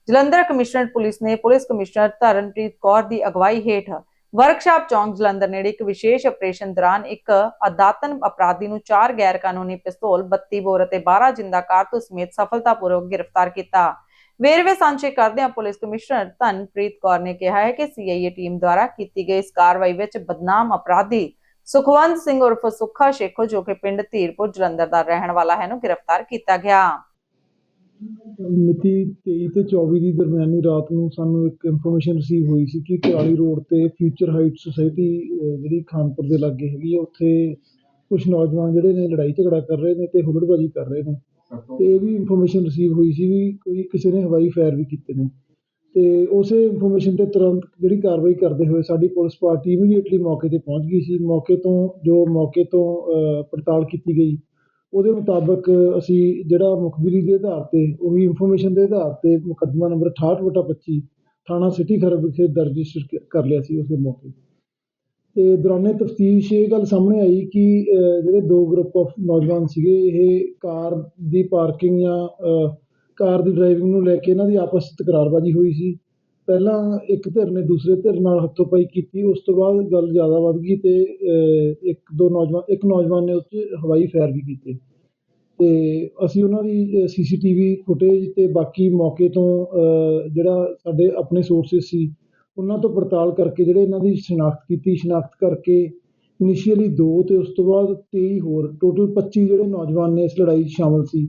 ਜਲੰਧਰ ਕਮਿਸ਼ਨਰ ਪੁਲਿਸ ਨੇ ਪੁਲਿਸ ਕਮਿਸ਼ਨਰ ਧਰਮਪ੍ਰੀਤ ਕੌਰ ਦੀ ਅਗਵਾਈ ਹੇਠ ਵਰਕਸ਼ਾਪ ਚੌਂਕ ਜਲੰਧਰ ਨੇੜੇ ਇੱਕ ਵਿਸ਼ੇਸ਼ ਆਪਰੇਸ਼ਨ ਦੌਰਾਨ ਇੱਕ ਅਦਾਤਨ ਅਪਰਾਧੀ ਨੂੰ ਚਾਰ ਗੈਰ ਕਾਨੂੰਨੀ ਪਿਸਤੌਲ 32 ਬੋਰ ਅਤੇ 12 ਜਿੰਦਾ ਕਾਰਤੂਸ ਸਮੇਤ ਸਫਲਤਾਪੂਰਵਕ ਗ੍ਰਿਫਤਾਰ ਕੀਤਾ। ਵੇਰਵੇ ਸਾਂਝੇ ਕਰਦਿਆਂ ਪੁਲਿਸ ਕਮਿਸ਼ਨਰ ਧਨਪ੍ਰੀਤ ਕੌਰ ਨੇ ਕਿਹਾ ਹੈ ਕਿ ਸੀਆਈਏ ਟੀਮ ਦੁਆਰਾ ਕੀਤੀ ਗਈ ਇਸ ਕਾਰਵਾਈ ਵਿੱਚ ਬਦਨਾਮ ਅਪਰਾਧੀ ਸੁਖਵੰਤ ਸਿੰਘ ਉਰਫ ਸੁੱਖਾ ਸ਼ੇਖੋ, ਜੋ ਕਿ ਪਿੰਡ ਧੀਰਪੁਰ ਜਲੰਧਰ ਦਾ ਰਹਿਣ ਵਾਲਾ ਹੈ, ਨੂੰ ਗ੍ਰਿਫਤਾਰ ਕੀਤਾ ਗਿਆ। ਮਿਤੀ 23 ਤੇ 24 ਦੀ ਦਰਮਿਆਨੀ ਰਾਤ ਨੂੰ ਸਾਨੂੰ ਇੱਕ ਇਨਫੋਰਮੇਸ਼ਨ ਰਿਸੀਵ ਹੋਈ ਸੀ ਕਿ ਕੁਰਾਲੀ ਰੋਡ ਤੇ ਫਿਊਚਰ ਹਾਈਟ ਸੁਸਾਇਟੀ ਜਿਹੜੀ ਖਾਨਪੁਰ ਦੇ ਲਾਗੇ ਹੈਗੀ ਆ, ਉੱਥੇ ਕੁਝ ਨੌਜਵਾਨ ਜਿਹੜੇ ਨੇ ਲੜਾਈ ਝਗੜਾ ਕਰ ਰਹੇ ਨੇ ਤੇ ਹੁਲੜਬਾਜ਼ੀ ਕਰ ਰਹੇ ਨੇ। ਤੇ ਇਹ ਵੀ ਇਨਫੋਰਮੇਸ਼ਨ ਰਿਸੀਵ ਹੋਈ ਸੀ ਵੀ ਕੋਈ ਕਿਸੇ ਨੇ ਹਵਾਈ ਫਾਇਰ ਵੀ ਕੀਤੇ ਨੇ। ਤੇ ਉਸੇ ਇਨਫੋਰਮੇਸ਼ਨ ਤੇ ਤੁਰੰਤ ਜਿਹੜੀ ਕਾਰਵਾਈ ਕਰਦੇ ਹੋਏ ਸਾਡੀ ਪੁਲਿਸ ਪਾਰਟੀ ਇਮੀਡੀਏਟਲੀ ਮੌਕੇ ਤੇ ਪਹੁੰਚ ਗਈ ਸੀ। ਮੌਕੇ ਤੋਂ ਜੋ ਮੌਕੇ ਤੋਂ ਪੜਤਾਲ ਕੀਤੀ ਗਈ, ਉਹਦੇ ਮੁਤਾਬਕ ਅਸੀਂ ਜਿਹੜਾ ਮੁਖਬਰੀ ਦੇ ਆਧਾਰ ਤੇ, ਉਹੀ ਇਨਫੋਰਮੇਸ਼ਨ ਦੇ ਆਧਾਰ ਤੇ ਮੁਕੱਦਮਾ ਨੰਬਰ 68/25 ਥਾਣਾ ਸਿਟੀ ਖਰੜ ਵਿਖੇ ਦਰਜ ਰਜਿਸਟਰ ਕਰ ਲਿਆ ਸੀ ਉਸੇ ਮੌਕੇ। ਅਤੇ ਦੌਰਾਨੇ ਤਫਤੀਸ਼ ਇਹ ਗੱਲ ਸਾਹਮਣੇ ਆਈ ਕਿ ਜਿਹੜੇ ਦੋ ਗਰੁੱਪ ਆਫ ਨੌਜਵਾਨ ਸੀਗੇ, ਇਹ ਕਾਰ ਦੀ ਪਾਰਕਿੰਗ ਜਾਂ ਕਾਰ ਦੀ ਡਰਾਈਵਿੰਗ ਨੂੰ ਲੈ ਕੇ ਇਹਨਾਂ ਦੀ ਆਪਸ 'ਚ ਤਕਰਾਰਬਾਜ਼ੀ ਹੋਈ ਸੀ। ਪਹਿਲਾਂ ਇੱਕ ਧਿਰ ਨੇ ਦੂਸਰੇ ਧਿਰ ਨਾਲ ਹੱਥੋਂ-ਪਾਈ ਕੀਤੀ, ਉਸ ਤੋਂ ਬਾਅਦ ਗੱਲ ਜ਼ਿਆਦਾ ਵੱਧ ਗਈ ਅਤੇ ਇੱਕ, ਦੋ ਨੌਜਵਾਨ, ਇੱਕ ਨੌਜਵਾਨ ਨੇ ਉਸ 'ਚ ਹਵਾਈ ਫਾਇਰ ਵੀ ਕੀਤੇ। ਅਤੇ ਅਸੀਂ ਉਹਨਾਂ ਦੀ ਸੀ ਸੀ ਟੀ ਵੀ ਫੁਟੇਜ ਅਤੇ ਬਾਕੀ ਮੌਕੇ ਤੋਂ ਜਿਹੜਾ ਸਾਡੇ ਆਪਣੇ ਸੋਰਸਿਸ ਸੀ ਉਹਨਾਂ ਤੋਂ ਪੜਤਾਲ ਕਰਕੇ ਜਿਹੜੇ ਇਹਨਾਂ ਦੀ ਸ਼ਨਾਖਤ ਕੀਤੀ, ਸ਼ਨਾਖਤ ਕਰਕੇ ਇਨੀਸ਼ੀਅਲੀ ਦੋ ਤੇ ਉਸ ਤੋਂ ਬਾਅਦ 23 ਹੋਰ ਟੋਟਲ 25 ਜਿਹੜੇ ਨੌਜਵਾਨ ਨੇ ਇਸ ਲੜਾਈ 'ਚ ਸ਼ਾਮਲ ਸੀ,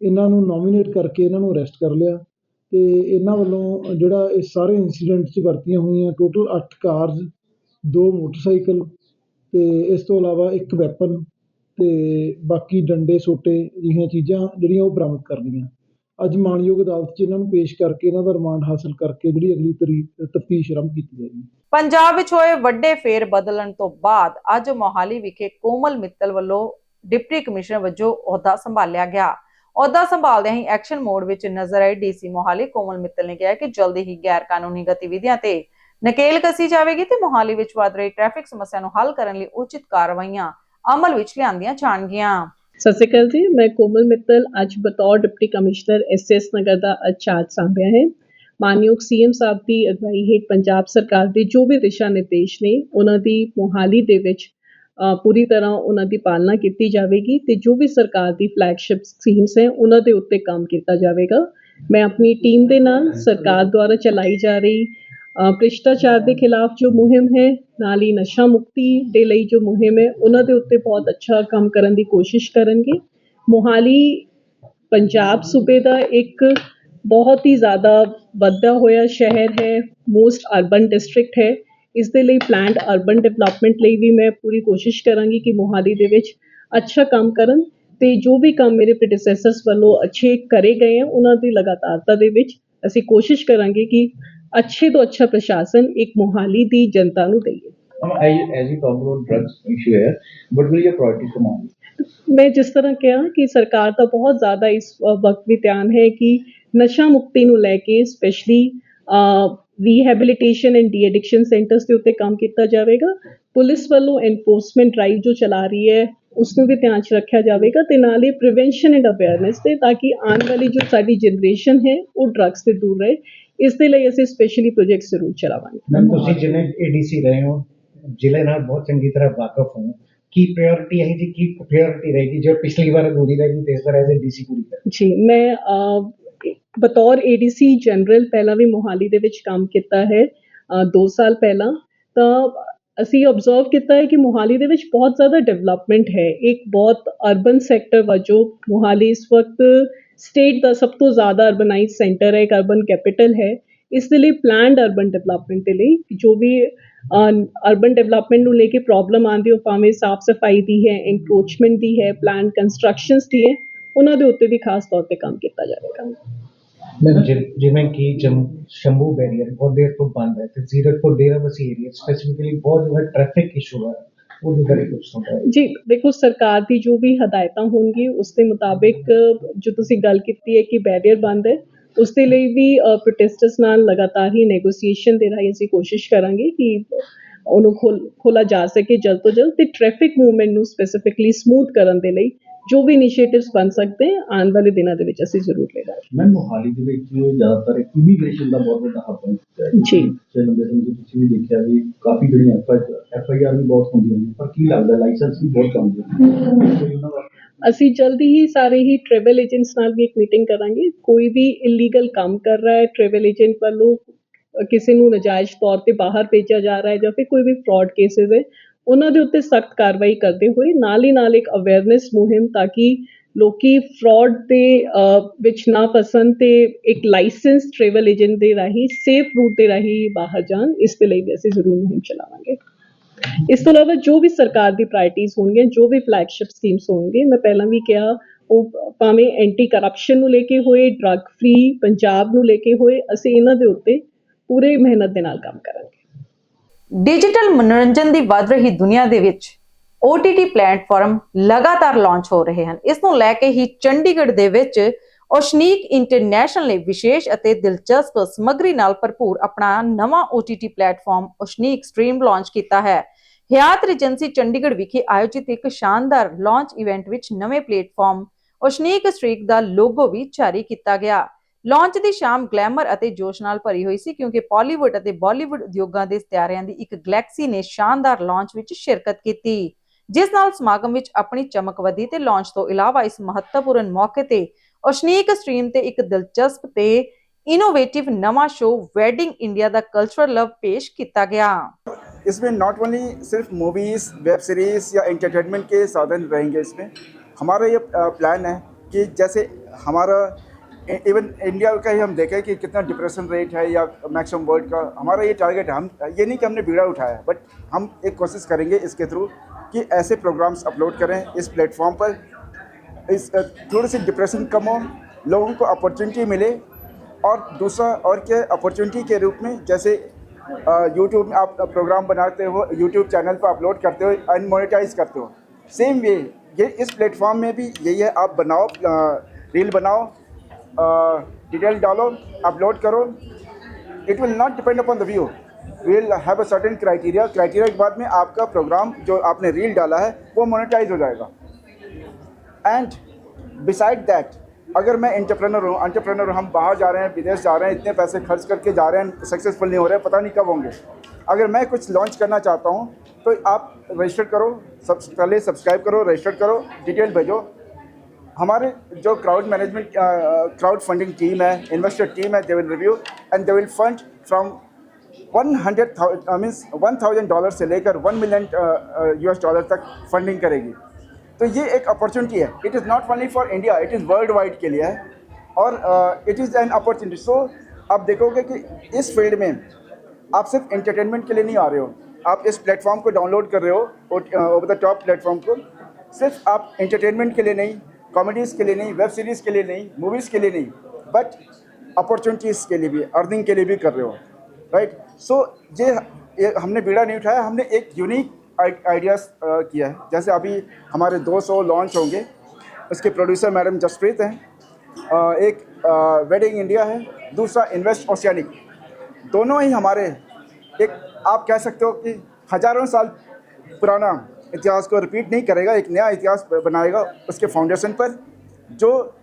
ਇਹਨਾਂ ਨੂੰ ਨੋਮੀਨੇਟ ਕਰਕੇ ਇਹਨਾਂ ਨੂੰ ਅਰੈਸਟ ਕਰ ਲਿਆ ਤੇ ਇਹਨਾਂ ਵੱਲੋਂ ਜਿਹੜਾ ਇਹ ਸਾਰੇ ਇਨਸੀਡੈਂਟ 'ਚ ਵਰਤੀਆਂ ਹੋਈਆਂ ਟੋਟਲ 8 ਕਾਰਸ ਦੋ ਮੋਟਰਸਾਈਕਲ ਤੇ ਇਸ ਤੋਂ ਇਲਾਵਾ ਇੱਕ ਵੈਪਨ ਤੇ ਬਾਕੀ ਡੰਡੇ, ਸੋਟੇ ਜਿਹੀਆਂ ਚੀਜ਼ਾਂ ਜਿਹੜੀਆਂ ਉਹ ਬਰਾਮਦ ਕਰ ਲਈਆਂ। ਅੱਜ ਮਾਨਯੋਗ ਅਦਾਲਤ 'ਚ ਇਹਨਾਂ ਨੂੰ ਪੇਸ਼ ਕਰਕੇ ਇਹਨਾਂ ਦਾ ਰਿਮਾਂਡ ਹਾਸਲ ਕਰਕੇ ਜਿਹੜੀ ਅਗਲੀ ਤਫਤੀਸ਼ ਆਰੰਭ ਕੀਤੀ ਜਾਏਗੀ ਪੰਜਾਬ ਵਿੱਚ ਹੋਏ ਵੱਡੇ ਫੇਰ ਬਦਲਣ ਤੋਂ ਬਾਅਦ ਅੱਜ ਮੋਹਾਲੀ ਵਿਖੇ ਕੋਮਲ ਮਿੱਤਲ ਵੱਲੋਂ ਡਿਪਟੀ ਕਮਿਸ਼ਨਰ ਵਜੋਂ ਅਹੁਦਾ ਸੰਭਾਲਿਆ ਗਿਆ। ਅਹੁਦਾ ਸੰਭਾਲਦਿਆਂ ਹੀ ਐਕਸ਼ਨ ਮੋਡ ਵਿੱਚ ਨਜ਼ਰ ਆਏ ਡੀਸੀ ਮੋਹਾਲੀ ਕੋਮਲ ਮਿੱਤਲ ਨੇ ਕਿਹਾ ਕਿ ਜਲਦੀ ਹੀ ਗੈਰ ਕਾਨੂੰਨੀ ਗਤੀਵਿਧੀਆਂ ਤੇ ਨਕੇਲ ਕਸੀ ਜਾਵੇਗੀ ਤੇ ਮੋਹਾਲੀ ਵਿੱਚ ਵੱਧ ਰਹੀ ਟ੍ਰੈਫਿਕ ਸਮੱਸਿਆ ਨੂੰ ਹੱਲ ਕਰਨ ਲਈ ਉਚਿਤ ਕਾਰਵਾਈਆਂ ਅਮਲ ਵਿੱਚ ਲਿਆਂਦੀਆਂ ਜਾਣਗੀਆਂ। ਸਤਿ ਸ਼੍ਰੀ ਅਕਾਲ ਜੀ ਮੈਂ ਕੋਮਲ ਮਿੱਤਲ ਅੱਜ ਬਤੌਰ ਡਿਪਟੀ ਕਮਿਸ਼ਨਰ ਐਸਐਸ ਨਗਰ ਦਾ ਚਾਰਜ ਸੰਭਿਆ ਹੈ। ਮਾਨਯੋਗ ਸੀਐਮ ਸਾਹਿਬ ਦੀ ਅਗਵਾਈ ਹੇਠ ਪੰਜਾਬ ਸਰਕਾਰ ਦੇ ਜੋ ਵੀ ਦਿਸ਼ਾ ਨਿਰਦੇਸ਼ ਨੇ ਉਹਨਾਂ ਦੀ ਮੋਹਾਲੀ ਦੇ ਵਿੱਚ ਪੂਰੀ ਤਰ੍ਹਾਂ ਉਹਨਾਂ ਦੀ ਪਾਲਣਾ ਕੀਤੀ ਜਾਵੇਗੀ ਤੇ ਜੋ ਵੀ ਸਰਕਾਰ ਦੀ ਫਲੈਗਸ਼ਿਪ ਸਕੀਮਸ ਹੈ ਉਹਨਾਂ ਦੇ ਉੱਤੇ ਕੰਮ ਕੀਤਾ ਜਾਵੇਗਾ। ਮੈਂ ਆਪਣੀ ਟੀਮ ਦੇ ਨਾਲ ਸਰਕਾਰ ਦੁਆਰਾ ਚਲਾਈ ਜਾ ਰਹੀ ਭ੍ਰਿਸ਼ਟਾਚਾਰ ਦੇ ਖਿਲਾਫ ਜੋ ਮੁਹਿੰਮ ਹੈ, ਨਾਲ ਹੀ ਨਸ਼ਾ ਮੁਕਤੀ ਦੇ ਲਈ ਜੋ ਮੁਹਿੰਮ ਹੈ, ਉਹਨਾਂ ਦੇ ਉੱਤੇ ਬਹੁਤ ਅੱਛਾ ਕੰਮ ਕਰਨ ਦੀ ਕੋਸ਼ਿਸ਼ ਕਰਨਗੇ। ਮੋਹਾਲੀ ਪੰਜਾਬ ਸੂਬੇ ਦਾ ਇੱਕ ਬਹੁਤ ਹੀ ਜ਼ਿਆਦਾ ਵੱਧਦਾ ਹੋਇਆ ਸ਼ਹਿਰ ਹੈ ਮੋਸਟ ਅਰਬਨ ਡਿਸਟ੍ਰਿਕਟ ਹੈ। ਇਸ ਦੇ ਲਈ ਪਲਾਨਡ ਅਰਬਨ ਡਿਵੈਲਪਮੈਂਟ ਲਈ ਵੀ ਮੈਂ ਪੂਰੀ ਕੋਸ਼ਿਸ਼ ਕਰਾਂਗੀ ਕਿ ਮੋਹਾਲੀ ਦੇ ਵਿੱਚ ਅੱਛਾ ਕੰਮ ਕਰਨ ਤੇ ਜੋ ਵੀ ਕੰਮ ਮੇਰੇ ਪ੍ਰੈਡੀਸੈਸਰਸ ਵੱਲੋਂ ਅੱਛੇ ਕਰੇ ਗਏ ਹਨ ਉਹਨਾਂ ਦੀ ਲਗਾਤਾਰਤਾ ਦੇ ਵਿੱਚ ਅਸੀਂ ਕੋਸ਼ਿਸ਼ ਕਰਾਂਗੇ ਕਿ ਅੱਛੇ ਤੋਂ ਅੱਛਾ ਪ੍ਰਸ਼ਾਸਨ ਇੱਕ ਮੋਹਾਲੀ ਦੀ ਜਨਤਾ ਨੂੰ ਦੇਈਏ? ਮੈਂ ਜਿਸ ਤਰ੍ਹਾਂ ਕਿਹਾ ਕਿ ਸਰਕਾਰ ਦਾ ਬਹੁਤ ਜ਼ਿਆਦਾ ਇਸ ਵਕਤ ਵੀ ਧਿਆਨ ਹੈ ਕਿ ਨਸ਼ਾ ਮੁਕਤੀ ਨੂੰ ਲੈ ਕੇ specially rehabilitation and de addiction centres ਦੇ ਉੱਤੇ ਕੰਮ ਕੀਤਾ ਜਾਵੇਗਾ। ਪੁਲਿਸ ਵੱਲੋਂ ਐਨਫੋਰਸਮੈਂਟ ਡਰਾਈਵ ਜੋ ਚਲਾ ਰਹੀ ਹੈ ਉਸ ਨੂੰ ਵੀ ਧਿਆਨ 'ਚ ਰੱਖਿਆ ਜਾਵੇਗਾ ਤੇ ਨਾਲ ਹੀ ਪ੍ਰੀਵੈਂਸ਼ਨ ਐਂਡ ਅਵੇਅਰਨੈਸ ਤੇ ਤਾਂ ਕਿ ਆਉਣ ਵਾਲੀ ਜੋ ਸਾਡੀ ਜਨਰੇਸ਼ਨ ਹੈ ਉਹ ਡਰੱਗਸ ਤੋਂ ਦੂਰ ਰਹੇ। ਇਸ ਦੇ ਲਈ ਅਸੀਂ ਸਪੈਸ਼ਲੀ ਪ੍ਰੋਜੈਕਟ ਜ਼ਰੂਰ ਚਲਾਵਾਂਗੇ। ਮੈਮ ਤੁਸੀਂ ਜਿਵੇਂ ਏਡੀਸੀ ਰਹੇ ਹੋ ਜ਼ਿਲ੍ਹੇ ਨਾਲ ਬਹੁਤ ਚੰਗੀ ਤਰ੍ਹਾਂ ਵਾਕਫ ਹੋ ਕੀ ਪ੍ਰਾਇੋਰਟੀ ਹੈ ਜੀ ਕੀ ਪ੍ਰਾਇੋਰਟੀ ਰਹੇਗੀ ਜੋ ਪਿਛਲੀ ਵਾਰ ਅਧੂਰੀ ਰਹੀ ਤੇ ਇਸ ਵਾਰ ਐਜ਼ ਡੀਸੀ ਪੂਰੀ ਕਰ ਜੀ ਮੈਂ ਅ, ਬਤੌਰ ਏਡੀਸੀ ਜਨਰਲ ਪਹਿਲਾਂ ਵੀ ਮੋਹਾਲੀ ਦੇ ਵਿੱਚ ਕੰਮ ਕੀਤਾ ਹੈ 2 ਸਾਲ ਪਹਿਲਾਂ ਤਾਂ ਅਸੀਂ ਆਬਜ਼ਰਵ ਕੀਤਾ ਹੈ ਕਿ ਮੋਹਾਲੀ ਦੇ ਵਿੱਚ ਬਹੁਤ ਜ਼ਿਆਦਾ ਡਿਵੈਲਪਮੈਂਟ ਹੈ। ਇੱਕ ਬਹੁਤ ਅਰਬਨ ਸੈਕਟਰ ਵਜੋਂ ਮੋਹਾਲੀ ਇਸ ਵਕਤ ਸਟੇਟ ਦਾ ਸਭ ਤੋਂ ਜ਼ਿਆਦਾ ਅਰਬਨਾਈਜ਼ ਸੈਂਟਰ ਹੈ, ਇੱਕ ਅਰਬਨ ਕੈਪੀਟਲ ਹੈ। ਇਸ ਦੇ ਲਈ ਪਲਾਨਡ ਅਰਬਨ ਡਿਵੈਲਪਮੈਂਟ ਦੇ ਲਈ ਜੋ ਵੀ ਅਰਬਨ ਡਿਵੈਲਪਮੈਂਟ ਨੂੰ ਲੈ ਕੇ ਪ੍ਰੋਬਲਮ ਆਉਂਦੀ ਉਹ ਭਾਵੇਂ ਸਾਫ਼ ਸਫ਼ਾਈ ਦੀ ਹੈ ਇਨਕਰੋਚਮੈਂਟ ਦੀ ਹੈ ਪਲਾਨ ਕੰਸਟਰਕਸ਼ਨਸ ਦੀ ਹੈ, ਉਹਨਾਂ ਦੇ ਉੱਤੇ ਵੀ ਖਾਸ ਤੌਰ ਤੇ ਕੰਮ ਕੀਤਾ ਜਾਵੇਗਾ। ਮੈਂ ਜਿਵੇਂ ਕਿ ਜੰਮ, ਸ਼ੰਭੂ ਬੈਰੀਅਰ ਬਹੁਤ ਦੇਰ ਤੋਂ ਬੰਦ ਹੈ ਤੇ ਜ਼ੀਰਕਪੁਰ ਡੇਰਾਬੱਸੀ ਏਰੀਆ ਸਪੈਸੀਫਿਕਲੀ ਬਹੁਤ ਜ਼ਿਆਦਾ ਟ੍ਰੈਫਿਕ ਇਸ਼ੂ ਹੈ। ਜੀ, ਦੇਖੋ, ਸਰਕਾਰ ਦੀ ਜੋ ਵੀ ਹਦਾਇਤਾਂ ਹੋਣਗੀ ਉਸ ਦੇ ਮੁਤਾਬਿਕ ਜੋ ਤੁਸੀਂ ਗੱਲ ਕੀਤੀ ਹੈ ਕਿ ਬੈਰੀਅਰ ਬੰਦ ਹੈ, ਉਸ ਦੇ ਲਈ ਵੀ ਪ੍ਰੋਟੈਸਟਰਸ ਨਾਲ ਲਗਾਤਾਰ ਹੀ ਨੈਗੋਸੀਏਸ਼ਨ ਦੇ ਰਾਹੀਂ ਅਸੀਂ ਕੋਸ਼ਿਸ਼ ਕਰਾਂਗੇ ਕਿ ਉਹਨੂੰ ਖੋਲ ਖੋਲਾ ਜਾ ਸਕੇ ਜਲਦ ਤੋਂ ਜਲਦ ਤੇ ਟ੍ਰੈਫਿਕ ਮੂਵਮੈਂਟ ਨੂੰ ਸਪੈਸੀਫਿਕਲੀ ਸਮੂਥ ਕਰਨ ਦੇ ਲਈ ਜੋ ਵੀ ਇਨੀਸ਼ੀਏਟਿਵਸ ਬਣ ਸਕਦੇ ਆਉਣ ਵਾਲੇ ਦਿਨਾਂ ਦੇ ਵਿੱਚ ਅਸੀਂ ਜ਼ਰੂਰ ਲੇਵਾਂਗੇ ਮੈਂ ਮੋਹਾਲੀ ਦੇ ਵਿੱਚ ਜ਼ਿਆਦਾਤਰ ਇਮੀਗ੍ਰੇਸ਼ਨ ਦਾ ਬਹੁਤ ਵੱਡਾ ਹੱਬ ਬਣ ਚੁੱਕਾ ਹੈ। ਜੀ। ਲੰਬੇ ਸਮੇਂ ਤੋਂ ਤੁਸੀਂ ਵੀ ਦੇਖਿਆ ਵੀ ਕਾਫੀ ਜਿਹੜੀਆਂ ਐਫ ਆਈ ਆਰ ਵੀ ਬਹੁਤ ਹੁੰਦੀਆਂ ਨੇ ਪਰ ਕੀ ਲੱਗਦਾ ਲਾਇਸੈਂਸ ਵੀ ਬਹੁਤ ਕੰਮ ਦੇ ਕੋਈ ਉਹਨਾਂ ਦਾ ਅਸੀਂ ਜਲਦੀ ਹੀ ਸਾਰੇ ਹੀ ਟਰੈਵਲ ਏਜੰਟਸ ਨਾਲ ਵੀ ਇੱਕ ਮੀਟਿੰਗ ਕਰਾਂਗੇ। ਕੋਈ ਵੀ ਇਲੀਗਲ ਕੰਮ ਕਰ ਰਿਹਾ ਹੈ ਟਰੈਵਲ ਏਜੰਟ ਵੱਲੋਂ ਕਿਸੇ ਨੂੰ ਨਜਾਇਜ਼ ਤੌਰ ਤੇ ਬਾਹਰ ਭੇਜਿਆ ਜਾ ਰਿਹਾ ਹੈ ਜਾਂ ਫਿਰ ਕੋਈ ਵੀ ਫਰਾਡ ਕੇਸਿਸ ਹੈ ਉਹਨਾਂ ਦੇ ਉੱਤੇ ਸਖਤ ਕਾਰਵਾਈ ਕਰਦੇ ਹੋਏ ਨਾਲ ਹੀ ਨਾਲ ਇੱਕ ਅਵੇਅਰਨੈਸ ਮੁਹਿੰਮ ਤਾਂ ਕਿ ਲੋਕੀ ਫਰਾਡ ਦੇ ਵਿੱਚ ਨਾ ਫਸਣ ਤੇ ਇੱਕ ਲਾਇਸੈਂਸ ਟਰੈਵਲ ਏਜੰਟ ਦੇ ਰਾਹੀਂ ਸੇਫ ਰੂਟ ਦੇ ਰਾਹੀਂ ਬਾਹਰ ਜਾਣ, ਇਸ ਦੇ ਲਈ ਵੀ ਅਸੀਂ ਜ਼ਰੂਰ ਮੁਹਿੰਮ ਚਲਾਵਾਂਗੇ। ਇਸ ਤੋਂ ਇਲਾਵਾ ਜੋ ਵੀ ਸਰਕਾਰ ਦੀ ਪ੍ਰਾਇਰਟੀਆਂ ਹੋਣਗੀਆਂ, ਜੋ ਵੀ ਫਲੈਗਸ਼ਿਪ ਸਕੀਮਸ ਹੋਣਗੇ, ਮੈਂ ਪਹਿਲਾਂ ਵੀ ਕਿਹਾ, ਉਹ ਭਾਵੇਂ ਐਂਟੀ ਕਰਪਸ਼ਨ ਨੂੰ ਲੈ ਕੇ ਹੋਏ ਡਰੱਗ ਫ੍ਰੀ ਪੰਜਾਬ ਨੂੰ ਲੈ ਕੇ ਹੋਏ, ਅਸੀਂ ਇਹਨਾਂ ਦੇ ਉੱਤੇ ਪੂਰੇ ਮਿਹਨਤ ਦੇ ਨਾਲ ਕੰਮ ਕਰਾਂਗੇ। ਡਿਜੀਟਲ ਮਨੋਰੰਜਨ ਦੀ ਵੱਧ ਰਹੀ ਦੁਨੀਆ ਦੇ ਵਿੱਚ OTT ਪਲੇਟਫਾਰਮ ਲਗਾਤਾਰ ਲਾਂਚ ਹੋ ਰਹੇ ਹਨ। ਇਸ ਨੂੰ ਲੈ ਕੇ ਹੀ ਚੰਡੀਗੜ੍ਹ ਦੇ ਵਿੱਚ ਓਸ਼ਨੀਕ ਇੰਟਰਨੈਸ਼ਨਲ ਨੇ ਵਿਸ਼ੇਸ਼ ਅਤੇ ਦਿਲਚਸਪ ਸਮੱਗਰੀ ਨਾਲ ਭਰਪੂਰ ਆਪਣਾ ਨਵਾਂ OTT platform oceanic stream launch ਕੀਤਾ ਹੈ। ਹਿਆਤ ਏਜੰਸੀ ਚੰਡੀਗੜ੍ਹ ਵਿਖੇ ਆਯੋਜਿਤ ਇੱਕ ਸ਼ਾਨਦਾਰ ਲਾਂਚ ਇਵੈਂਟ ਵਿੱਚ ਨਵੇਂ ਪਲੇਟਫਾਰਮ ਓਸ਼ਨੀਕ ਸਟ੍ਰੀਕ ਦਾ ਲੋਗੋ ਵੀ ਜਾਰੀ ਕੀਤਾ ਗਿਆ। ਲਾਂਚ ਦੀ ਸ਼ਾਮ ਗਲੈਮਰ ਅਤੇ ਜੋਸ਼ ਨਾਲ ਭਰੀ ਹੋਈ ਸੀ ਕਿਉਂਕਿ ਬਾਲੀਵੁੱਡ ਅਤੇ ਬਾਲੀਵੁੱਡ ਉਦਯੋਗਾਂ ਦੇ ਸਿਤਾਰਿਆਂ ਦੀ ਇੱਕ ਗੈਲੈਕਸੀ ਨੇ ਸ਼ਾਨਦਾਰ ਲਾਂਚ ਵਿੱਚ ਸ਼ਿਰਕਤ ਕੀਤੀ ਜਿਸ ਨਾਲ ਸਮਾਗਮ ਵਿੱਚ ਆਪਣੀ ਚਮਕ ਵਧੀ ਤੇ ਲਾਂਚ ਤੋਂ ਇਲਾਵਾ ਇਸ ਮਹੱਤਵਪੂਰਨ ਮੌਕੇ ਤੇ ਓਸ਼ਨੀਕ ਸਟ੍ਰੀਮ ਤੇ ਇੱਕ ਦਿਲਚਸਪ ਤੇ ਇਨੋਵੇਟਿਵ ਨਵਾਂ ਸ਼ੋਅ ਵੈਡਿੰਗ ਇੰਡੀਆ ਦਾ ਕਲਚਰਲ ਲਵ ਪੇਸ਼ ਕੀਤਾ ਗਿਆ इसमें नॉट ओनली सिर्फ मूवीज़ वेब सीरीज़ या एंटरटेनमेंट के साधन रहेंगे इसमें हमारा ये प्लान है कि जैसे हमारा इवन इंडिया का ही हम देखें कि कितना डिप्रेशन रेट है या मैक्सिमम वर्ल्ड का, हमारा ये टारगेट हम, ये नहीं कि हमने बीड़ा उठाया है बट हम एक कोशिश करेंगे इसके थ्रू कि ऐसे प्रोग्राम्स अपलोड करें इस प्लेटफॉर्म पर। इस थोड़ी सी डिप्रेशन कम हो, लोगों को अपॉर्चुनिटी मिले और दूसरा और क्या अपॉर्चुनिटी के रूप में जैसे यूट्यूब में आप प्रोग्राम बनाते हो यूट्यूब चैनल पर अपलोड करते हो अनमोनेटाइज करते हो। सेम वे ये इस प्लेटफॉर्म में भी यही है, आप बनाओ रील बनाओ डिटेल डालो अपलोड करो। It will not depend upon the view will have a certain criteria criteria के बाद में आपका प्रोग्राम जो आपने रील डाला है, वो मोनेटाइज हो जाएगा। एंड बिसाइड दैट अगर मैं इंटरप्रेनर हूँ एंटरप्रेनर हम बाहर जा रहे हैं, विदेश जा रहे हैं, इतने पैसे खर्च करके जा रहे हैं सक्सेसफुल नहीं हो रहे, पता नहीं कब होंगे। अगर मैं कुछ लॉन्च करना चाहता हूँ तो आप रजिस्टर करो सब पहले सब्सक्राइब करो रजिस्टर करो डिटेल भेजो। हमारे जो crowd management crowd funding team है इन्वेस्टर टीम है they will review and they will fund from one hundred means one thousand dollar से लेकर one million U S dollar तक फंडिंग करेगी। तो ये एक अपॉर्चुनिटी है। It is not only for India it is world wide के लिए है और it is an opportunity so आप देखोगे कि इस फ़ील्ड में आप सिर्फ़ एंटरटेनमेंट के लिए नहीं आ रहे हो। आप इस प्लेटफॉर्म को डाउनलोड कर रहे हो ओवर द टॉप प्लेटफॉर्म को। सिर्फ़ आप एंटरटेनमेंट के लिए नहीं कॉमेडीज़ के लिए नहीं, वेब सीरीज़ के लिए नहीं, मूवीज़ के लिए नहीं बट अपॉर्चुनिटीज़ के लिए भी अर्निंग के लिए भी कर रहे हो राइट सो ये हमने बीड़ा नहीं उठाया, हमने एक यूनिक आइडियाज़ किया है। जैसे अभी हमारे दो शो लॉन्च होंगे, उसके प्रोड्यूसर मैडम जसप्रीत हैं एक वेडिंग इंडिया है, दूसरा इन्वेस्ट ओशियानिक दोनों ही हमारे, एक, आप कह सकते हो कि हज़ारों साल पुराना इतिहास को रिपीट नहीं करेगा, एक नया इतिहास बनाएगा उसके फाउंडेशन पर, जो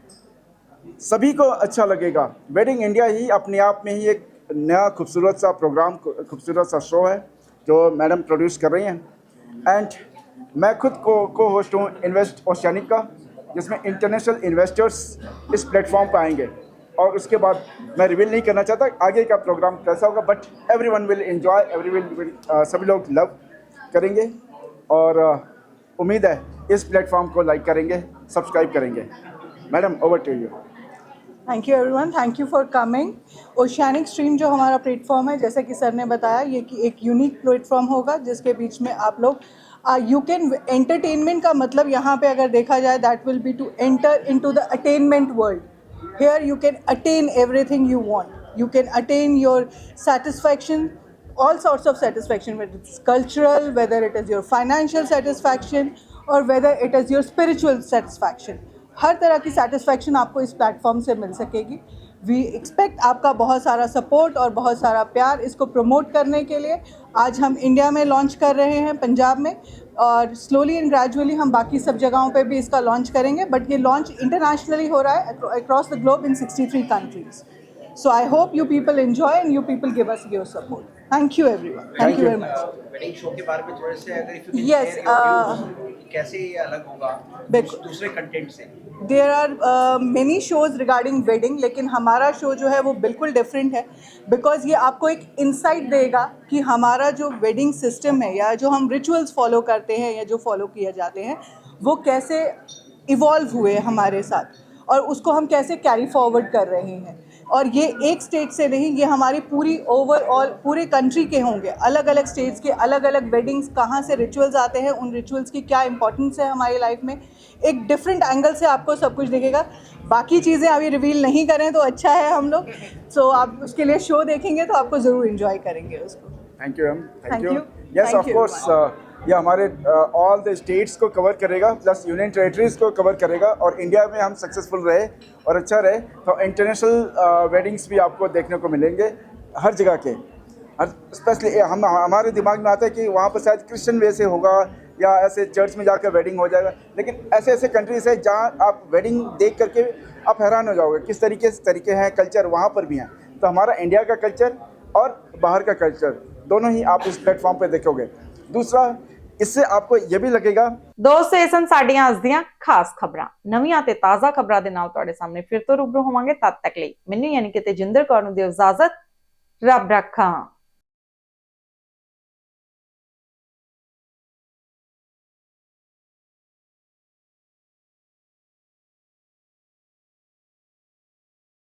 सभी को अच्छा लगेगा। वेडिंग इंडिया ही अपने आप में ही एक नया खूबसूरत सा प्रोग्राम खूबसूरत सा शो है, जो मैडम प्रोड्यूस कर रही हैं। एंड मैं खुद को को होस्ट हूँ इन्वेस्ट ओशियानिक का, जिसमें इंटरनेशनल इन्वेस्टर्स इस प्लेटफॉर्म पर आएँगे। और उसके बाद मैं रिवील नहीं करना चाहता, आगे का प्रोग्राम कैसा होगा but every one will enjoy every will सभी लोग लव करेंगे। और उम्मीद है इस प्लेटफॉर्म को लाइक करेंगे सब्सक्राइब करेंगे। Madam over to you thank you everyone thank you for coming oceanic stream जो हमारा प्लेटफॉर्म है, जैसे कि सर ने बताया, ये कि एक यूनिक प्लेटफॉर्म होगा, जिसके बीच में आप लोग यू कैन एंटरटेनमेंट का मतलब यहाँ पे अगर देखा जाए that will be to enter in to the attainment world here you can attain everything you want. You can attain your satisfaction all sorts of satisfaction, whether it's cultural, whether it is your financial satisfaction, or whether it is your spiritual satisfaction. हर तरह की satisfaction आपको इस platform से मिल सकेगी। We expect आपका बहुत सारा सपोर्ट और बहुत सारा प्यार इसको प्रमोट करने के लिए। आज हम इंडिया में लॉन्च कर रहे हैं पंजाब में, और स्लोली एंड ग्रेजुअली हम बाकी सब जगहों पे भी इसका लॉन्च करेंगे। बट ये लॉन्च इंटरनेशनली हो रहा है across the globe in 63 countries so I hope you people enjoy and you people give us your support thank you everyone thank you very much wedding show के बारे में थोड़े से अगर if you can Yes, share your uh, views, कैसे ये अलग होगा। दूसरे कंटेंट से। There are many shows regarding wedding लेकिन हमारा शो जो है वो बिल्कुल डिफरेंट है बिकॉज़ ये आपको एक इंसाइट देगा कि हमारा जो वेडिंग सिस्टम है या जो हम रिचुअल्स फॉलो करते हैं या जो फॉलो किए जाते हैं वो कैसे इवॉल्व हुए हमारे साथ और उसको हम कैसे कैरी फॉरवर्ड कर रहे हैं। और ये एक स्टेट से नहीं ये हमारी पूरी ओवरऑल पूरे कंट्री के होंगे। अलग अलग स्टेट्स के अलग अलग वेडिंग्स कहाँ से रिचुअल्स आते हैं उन रिचुअल्स की क्या इंपॉर्टेंस है हमारी लाइफ में। एक डिफरेंट एंगल से आपको सब कुछ दिखेगा। बाकी चीज़ें अभी रिवील नहीं करें तो अच्छा है हम लोग। सो so, आप उसके लिए शो देखेंगे तो आपको ज़रूर इन्जॉय करेंगे उसको। Thank you ma'am Thank you. Yes of course ये हमारे ऑल द स्टेट्स को कवर करेगा प्लस यूनियन टेरिटरीज को कवर करेगा और इंडिया में हम सक्सेसफुल रहे और अच्छा रहे तो इंटरनेशनल वेडिंग्स भी आपको देखने को मिलेंगे हर जगह के। हर स्पेशली हम, हमारे दिमाग में आता है कि वहाँ पर शायद क्रिश्चियन वे से होगा या ऐसे चर्च में जाकर वेडिंग हो जाएगा, लेकिन ऐसे ऐसे कंट्रीज़ है जहाँ आप वेडिंग देख करके आप हैरान हो जाओगे किस तरीके से, तरीके हैं कल्चर वहाँ पर भी हैं। तो हमारा इंडिया का कल्चर और बाहर का कल्चर दोनों ही आप इस प्लेटफॉर्म पर देखोगे। दूसरा इससे आपको ये भी लगेगा ਦੋਸਤੋ ਇਹ ਸਨ ਸਾਡੀਆਂ ਅੱਜ ਦੀਆਂ ਖਾਸ ਖਬਰਾਂ ਨਵੀਆਂ ਤੇ ਤਾਜ਼ਾ ਖਬਰਾਂ ਦੇ ਨਾਲ ਤੁਹਾਡੇ ਸਾਹਮਣੇ ਫਿਰ ਤੋਂ ਰੂਬਰੂ ਹੋਵਾਂਗੇ ਤਦ ਤੱਕ ਲਈ ਮੈਨੂੰ ਯਾਨੀ ਕਿ ਤੇਜਿੰਦਰ ਕੌਰ ਨੂੰ ਦਿਓ ਇਜਾਜ਼ਤ ਰੱਬ ਰੱਖਾ